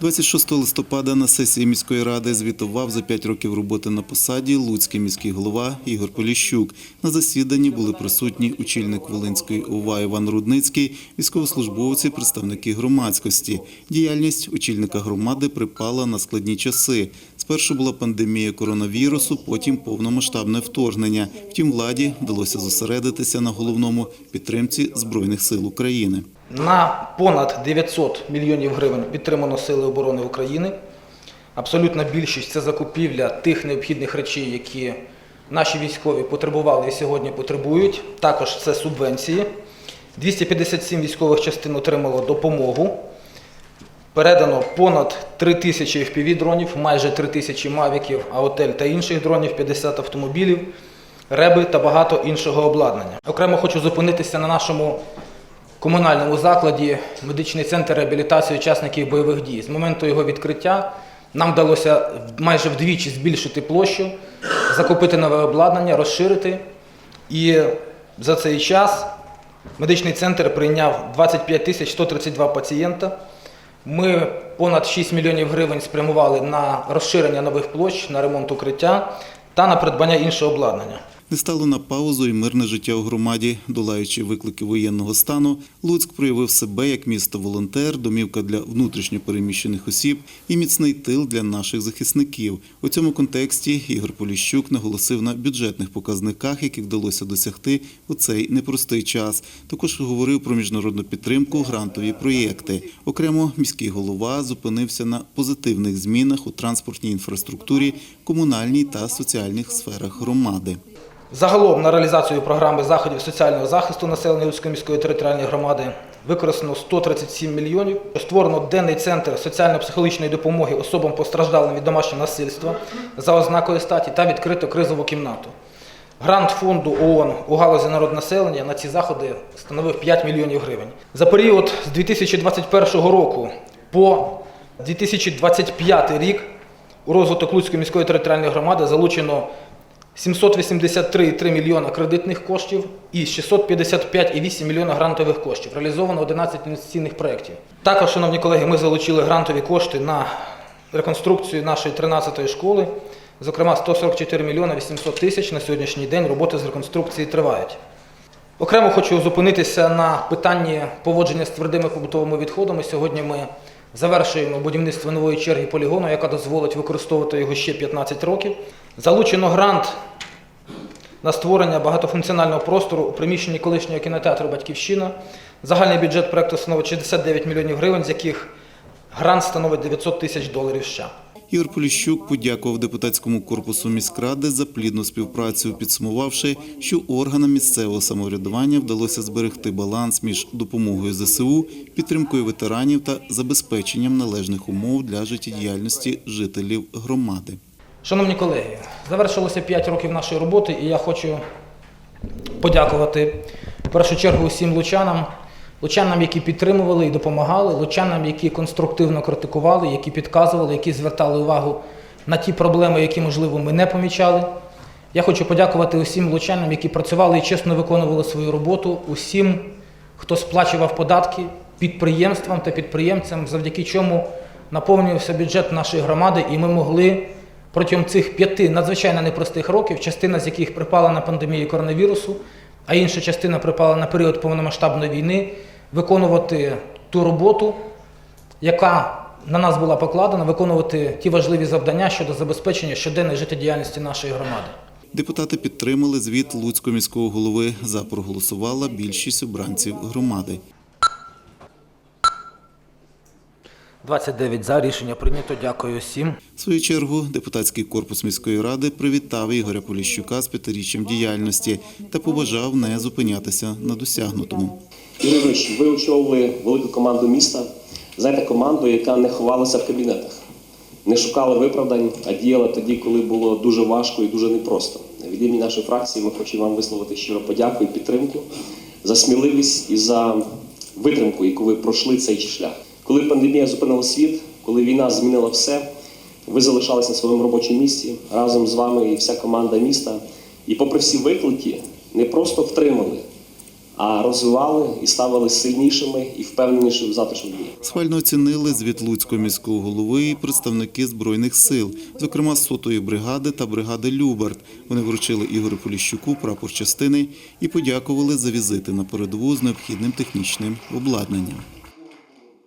26 листопада на сесії міської ради звітував за 5 років роботи на посаді Луцький міський голова Ігор Поліщук. На засіданні були присутні очільник Волинської ОВА Іван Рудницький, військовослужбовці, представники громадськості. Діяльність очільника громади припала на складні часи. Спершу була пандемія коронавірусу, потім повномасштабне вторгнення. Втім, владі вдалося зосередитися на головному підтримці Збройних сил України. На понад 900 мільйонів гривень підтримано Сили оборони України. Абсолютна більшість це закупівля тих необхідних речей, які наші військові потребували і сьогодні потребують. Також це субвенції. 257 військових частин отримало допомогу. Передано понад 3 тисячі FPV-дронів, майже 3 тисячі мавіків, аотель та інших дронів, 50 автомобілів, реби та багато іншого обладнання. Окремо хочу зупинитися на нашому комунальному закладі медичний центр реабілітації учасників бойових дій. З моменту його відкриття нам вдалося майже вдвічі збільшити площу, закупити нове обладнання, розширити. І за цей час медичний центр прийняв 25 тисяч 132 пацієнта. Ми понад 6 мільйонів гривень спрямували на розширення нових площ, на ремонт укриття та на придбання іншого обладнання. Не стало на паузу і мирне життя у громаді, долаючи виклики воєнного стану. Луцьк проявив себе як місто-волонтер, домівка для внутрішньо переміщених осіб і міцний тил для наших захисників. У цьому контексті Ігор Поліщук наголосив на бюджетних показниках, які вдалося досягти у цей непростий час. Також говорив про міжнародну підтримку, грантові проєкти. Окремо міський голова зупинився на позитивних змінах у транспортній інфраструктурі, комунальній та соціальних сферах громади. Загалом на реалізацію програми заходів соціального захисту населення Луцької міської територіальної громади використано 137 мільйонів. Створено денний центр соціально-психологічної допомоги особам постраждалим від домашнього насильства за ознакою статі та відкрито кризову кімнату. Грант фонду ООН у галузі народнаселення на ці заходи становив 5 мільйонів гривень. За період з 2021 року по 2025 рік у розвиток Луцької міської територіальної громади залучено 783,3 мільйона кредитних коштів і 655,8 мільйона грантових коштів. Реалізовано 11 інвестиційних проєктів. Також, шановні колеги, ми залучили грантові кошти на реконструкцію нашої 13-ї школи. Зокрема, 144 мільйона 800 тисяч на сьогоднішній день роботи з реконструкції тривають. Окремо хочу зупинитися на питанні поводження з твердими побутовими відходами. Сьогодні ми завершуємо будівництво нової черги полігону, яка дозволить використовувати його ще 15 років. Залучено грант на створення багатофункціонального простору у приміщенні колишнього кінотеатру Батьківщина. Загальний бюджет проекту становить 69 мільйонів гривень, з яких грант становить 900 тисяч доларів США. Ігор Поліщук подякував депутатському корпусу міськради за плідну співпрацю, підсумувавши, що органам місцевого самоврядування вдалося зберегти баланс між допомогою ЗСУ, підтримкою ветеранів та забезпеченням належних умов для життєдіяльності жителів громади. Шановні колеги, завершилося 5 років нашої роботи, і я хочу подякувати в першу чергу усім лучанам, лучанам, які підтримували і допомагали, лучанам, які конструктивно критикували, які підказували, які звертали увагу на ті проблеми, які, можливо, ми не помічали. Я хочу подякувати усім лучанам, які працювали і чесно виконували свою роботу, усім, хто сплачував податки підприємствам та підприємцям, завдяки чому наповнювався бюджет нашої громади, і ми могли протягом цих п'яти надзвичайно непростих років, частина з яких припала на пандемію коронавірусу, а інша частина припала на період повномасштабної війни, виконувати ту роботу, яка на нас була покладена, виконувати ті важливі завдання щодо забезпечення щоденної життєдіяльності нашої громади. Депутати підтримали звіт Луцького міського голови. За проголосувала більшість обранців громади. 29 за рішення прийнято. Дякую всім. В свою чергу депутатський корпус міської ради привітав Ігоря Поліщука з п'ятиріччям діяльності та побажав не зупинятися на досягнутому. Юрій ви очолили велику команду міста. Знаєте, команду, яка не ховалася в кабінетах, не шукала виправдань, а діяла тоді, коли було дуже важко і дуже непросто. Від імені нашої фракції ми хочемо вам висловити щиро подяку і підтримку за сміливість і за витримку, яку ви пройшли цей шлях. Коли пандемія зупинила світ, коли війна змінила все, ви залишалися на своєму робочому місці разом з вами і вся команда міста. І попри всі виклики, не просто втримали, а розвивали і ставили сильнішими і впевненішими в завтрашньому дні. Схвально оцінили звіт Луцького міського голови і представники збройних сил, зокрема сотої бригади та бригади Любард. Вони вручили Ігорю Поліщуку прапор частини і подякували за візити на передову з необхідним технічним обладнанням.